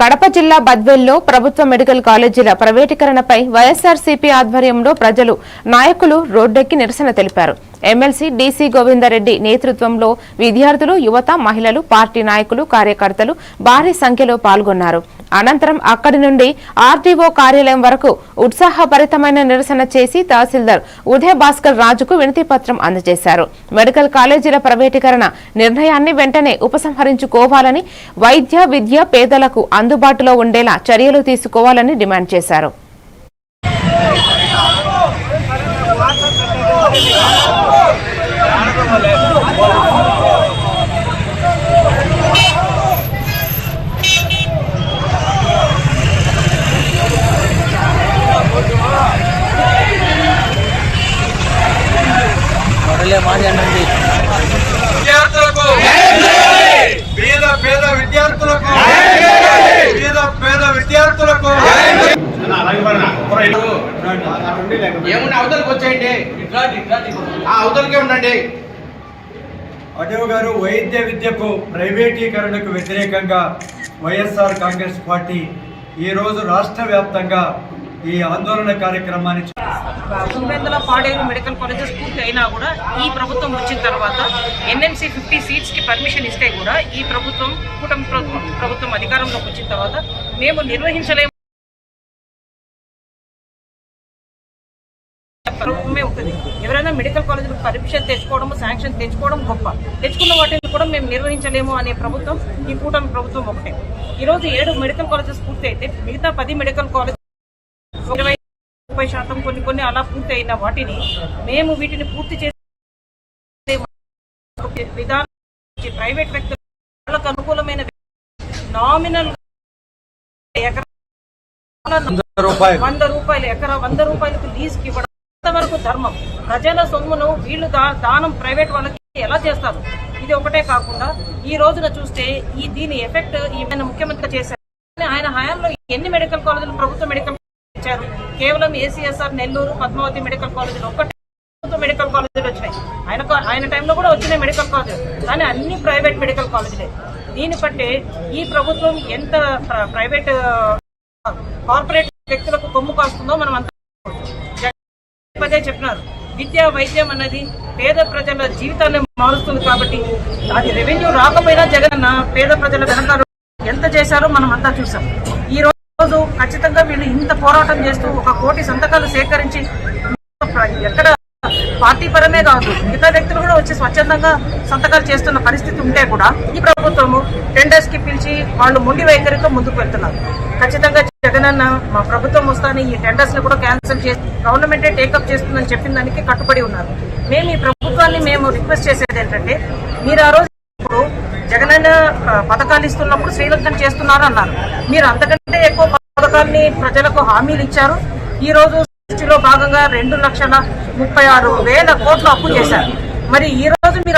కడప జిల్లా బద్వేల్లో ప్రభుత్వ మెడికల్ కాలేజీల ప్రైవేటీకరణపై వైఎస్ఆర్సీపీ ఆధ్వర్యంలో ప్రజలు నాయకులు రోడ్డెక్కి నిరసన తెలిపారు. ఎమ్మెల్సీ డీసీ గోవిందరెడ్డి నేతృత్వంలో విద్యార్థులు యువత మహిళలు పార్టీ నాయకులు కార్యకర్తలు భారీ సంఖ్యలో పాల్గొన్నారు. అనంతరం అక్కడి నుండి ఆర్డీఓ కార్యాలయం వరకు ఉత్సాహభరితమైన నిరసన చేసి తహసీల్దార్ ఉదయ భాస్కర్ రాజుకు వినతి పత్రం అందజేశారు. మెడికల్ కాలేజీల ప్రైవేటీకరణ నిర్ణయాన్ని వెంటనే ఉపసంహరించుకోవాలని వైద్య విద్య పేదలకు అందుబాటులో ఉండేలా చర్యలు తీసుకోవాలని డిమాండ్ చేశారు. విద్యార్థులకు. పేద పేద విద్యార్థులకు. పేద పేద విద్యార్థులకు. ఏముంది? అవతలకి వచ్చేయండి. ఆ అవతలకే ఉండండి. అటవ్ గారు వైద్య విద్యకు ప్రైవేటీకరణకు వ్యతిరేకంగా వైఎస్ఆర్ కాంగ్రెస్ పార్టీ ఈ రోజు రాష్ట్ర వ్యాప్తంగా ఈ ఆందోళన కార్యక్రమాన్ని పులివెందుల పాడేరు మెడికల్ కాలేజెస్ పూర్తి అయినా కూడా ఈ ప్రభుత్వం వచ్చిన తర్వాత ఎన్ఎంసీ ఫిఫ్టీ సీట్స్కి పర్మిషన్ ఇస్తే కూడా ఈ ప్రభుత్వం కూటమి ప్రభుత్వం అధికారంలోకి వచ్చిన తర్వాత మేము నిర్వహించలేము. ప్రభుత్వమే ఉంటుంది. ఎవరైనా మెడికల్ కాలేజీలకు పర్మిషన్ తెచ్చుకోవడం శాంక్షన్ తెచ్చుకోవడం గొప్ప. తెచ్చుకున్న వాటిని కూడా మేము నిర్వహించలేము అనే ప్రభుత్వం ఈ కూటమి ప్రభుత్వం ఒకటే. ఈ రోజు ఏడు మెడికల్ కాలేజెస్ పూర్తి అయితే మిగతా పది మెడికల్ కాలేజ్ ఇరవై ముప్పై శాతం కొన్ని కొన్ని అలా పూర్తి అయిన వాటిని మేము వీటిని పూర్తి చేసే విధానం ప్రైవేట్ వ్యక్తులు వాళ్ళకు అనుకూలమైన నామినల్ వంద రూపాయలు. ఎకరా వంద రూపాయలకు లీజుకి ఇవ్వడం వరకు ధర్మం. ప్రజల సొమ్మును వీళ్ళు దానం ప్రైవేట్ వాళ్ళకి ఎలా చేస్తారు? ఇది ఒకటే కాకుండా ఈ రోజున చూస్తే ఈ దీని ఎఫెక్ట్ ఈయన ముఖ్యమంత్రి చేశారు. ఆయన హయాంలో ఎన్ని మెడికల్ కాలేజీలు ప్రభుత్వ మెడికల్ ఇచ్చారు. కేవలం ఏసీఎస్ఆర్ నెల్లూరు పద్మావతి మెడికల్ కాలేజీలు ఒక్కటే ప్రభుత్వ మెడికల్ కాలేజీలు వచ్చినాయి. ఆయన ఆయన టైంలో కూడా వచ్చినాయి మెడికల్ కాలేజీలు కానీ అన్ని ప్రైవేట్ మెడికల్ కాలేజీలే. దీన్ని బట్టే ఈ ప్రభుత్వం ఎంత ప్రైవేట్ కార్పొరేట్ వ్యక్తులకు కొమ్ము కాస్తుందో మనం అంతా పదే చెప్పినారు. విద్య వైద్యం అన్నది పేద ప్రజల జీవితాన్ని మారుస్తుంది కాబట్టి అది రెవెన్యూ రాకపోయినా జగన్ పేద ప్రజల వెనకాల ఎంత చేశారో మనం అంతా చూసాం ఈ రోజు ఖచ్చితంగా వీళ్ళు ఇంత పోరాటం చేస్తూ ఒక కోటి సంతకాలు సేకరించి ఎక్కడ పార్టీ పరమే కాదు మిగతా వ్యక్తులు కూడా వచ్చి స్వచ్ఛందంగా సంతకాలు చేస్తున్న పరిస్థితి ఉంటే కూడా ఈ ప్రభుత్వము టెండర్స్కి పిలిచి వాళ్ళు మొండి వైఖరితో ముందుకు వెళ్తున్నారు. ఖచ్చితంగా జగనన్న మా ప్రభుత్వం వస్తానే ఈ టెండర్స్ని కూడా క్యాన్సిల్ చేసి గవర్నమెంటే టేకప్ చేస్తుందని చెప్పిన దానికి కట్టుబడి ఉన్నారు. మేము ఈ ప్రభుత్వాన్ని మేము రిక్వెస్ట్ చేసేది ఏంటంటే మీరు ఆ రోజు ఆ, పథకాలు ఇస్తున్నప్పుడు శ్రీలంకన చేస్తున్నారు అన్నారు. మీరు అంతకంటే ఎక్కువ పథకాన్ని ప్రజలకు హామీలు ఇచ్చారు. ఈ రోజు సృష్టిలో భాగంగా రెండు లక్షల ముప్పై ఆరు వేల కోట్లు అప్పు చేశారు. మరి ఈ రోజు మీరు